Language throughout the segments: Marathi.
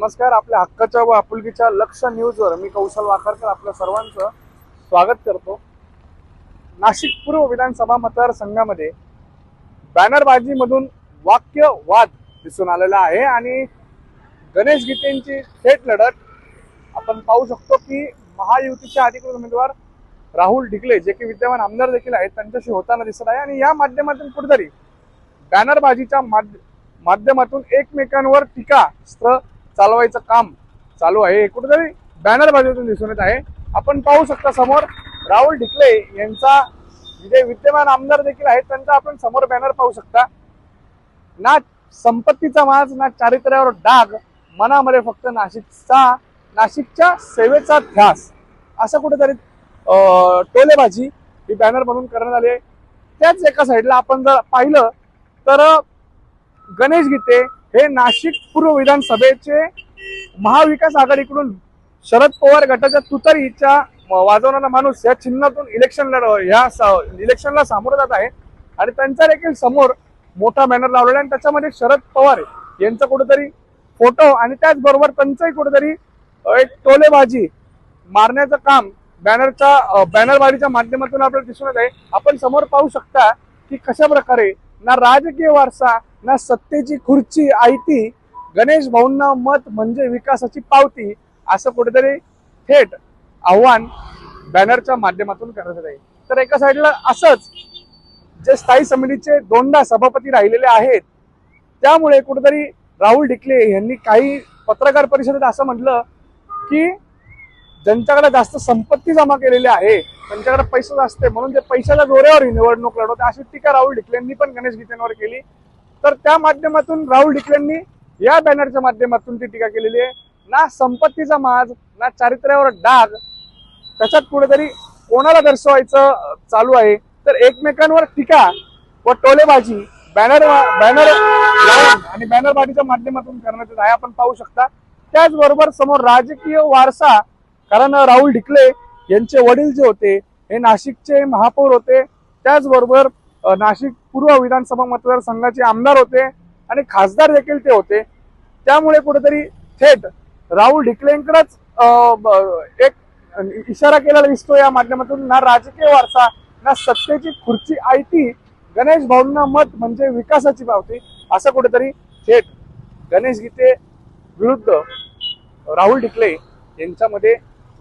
नमस्कार आपल्या हक्काच्या व आपुलकीच्या लक्ष न्यूजवर मी कौशल वाकारकर आपल्या सर्वांचं स्वागत करतो. नाशिक पूर्व विधानसभा मतदारसंघामध्ये बॅनरबाजीमधून वाक्य वाद दिसून आलेला आहे आणि गणेश गीतेंची थेट लढत. आपण पाहू शकतो की महायुतीचे अधिकृत उमेदवार राहुल ढिकले जे की विद्यमान आमदार देखील आहेत त्यांच्याशी होताना दिसत आहे आणि या माध्यमातून कुठेतरी बॅनरबाजीच्या माध्यमातून एकमेकांवर टीकास्त्र चालवायचं काम चालू आहे. हे कुठेतरी बॅनरबाजीतून दिसून येत आहे. आपण पाहू शकता समोर राहुल ढिकले यांचा जे विद्यमान आमदार देखील आहेत. त्यांचा आपण समोर बॅनर पाहू शकता. ना संपत्तीचा माज ना चारित्र्यावर डाग मनामध्ये फक्त नाशिकचा नाशिकच्या सेवेचा ध्यास. असं कुठेतरी टोलेबाजी ही बॅनर बनवून करण्यात आली आहे. त्याच एका साईडला आपण जर पाहिलं तर गणेश गीते हे नाशिक पूर्व विधानसभेचे महाविकास आघाडीकडून शरद पवार गटाच्या तुतारीच्या वाजवणारा माणूस या चिन्हातून इलेक्शनला या सा इलेक्शनला सामोरं जात आहे. आणि त्यांचा देखील समोर मोठा बॅनर लावलेला आणि त्याच्यामध्ये शरद पवार यांचा कुठेतरी फोटो आणि त्याचबरोबर त्यांचंही कुठेतरी एक टोलेबाजी मारण्याचं काम बॅनरच्या बॅनरबाजीच्या माध्यमातून आपल्याला दिसून येत आहे. आपण समोर पाहू शकता की कशा प्रकारे ना राजकीय वारसा ना सत्तेची खुर्ची आयती गणेश भाऊंना मत म्हणजे विकासाची पावती असं कुठेतरी थेट आव्हान बॅनरच्या माध्यमातून करण्यात आहे तर एका साईडला असंच जे स्थायी समितीचे दोनदा सभापती राहिलेले आहेत त्यामुळे कुठेतरी राहुल ढिकले यांनी काही पत्रकार परिषदेत असं म्हटलं की ज्यांच्याकडे जास्त संपत्ती जमा केलेली आहे त्यांच्याकडे पैसे जास्त आहे म्हणून ते पैशाच्या जोऱ्यावर ही निवडणूक लढवते अशी टीका राहुल ढिकलेंनी पण गणेश गीतेंवर केली. तर त्या माध्यमातून राहुल ढिकलेंनी या बॅनरच्या माध्यमातून ती टीका केलेली आहे. ना संपत्तीचा माज ना चारित्र्यावर डाग त्याच्यात कुठेतरी कोणाला दर्शवायचं चालू आहे. तर एकमेकांवर टीका व टोलेबाजी बॅनर बॅनर आणि बॅनरबाजीच्या माध्यमातून करण्यात येत आहे. आपण पाहू शकता. त्याचबरोबर समोर राजकीय वारसा कारण राहुल ढिकले यांचे वडील जे होते हे नाशिकचे महापौर होते. त्याचबरोबर नाशिक पूर्व विधानसभा मतदारसंघाचे आमदार होते आणि खासदार देखील ते होते. त्यामुळे कुठेतरी थेट राहुल ढिकलेंकडेच एक इशारा केलेला दिसतो या माध्यमातून. ना राजकीय वारसा ना सत्तेची खुर्ची आयती. गणेश भाऊंना मत म्हणजे विकासाची पावती असं कुठेतरी थेट गणेश गीते विरुद्ध राहुल ढिकले यांच्यामध्ये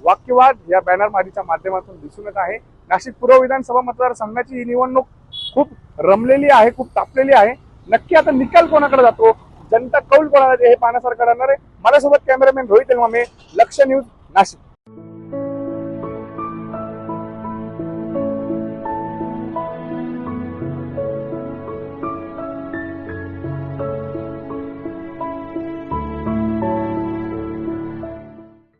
वाक्यवाद या बॅनर मारीच्या माध्यमातून दिसून येत आहे. नाशिक पूर्व विधानसभा मतदारसंघाची ही निवडणूक खूप रमलेली आहे खूप तापलेली आहे. नक्की आता निकाल कोणाकडे जातो? जनता कौल कोणाला हे पाहण्यासारखं राहणार आहे. माझ्यासोबत कॅमेरामॅन रोहित मी लक्ष न्यूज नाशिक.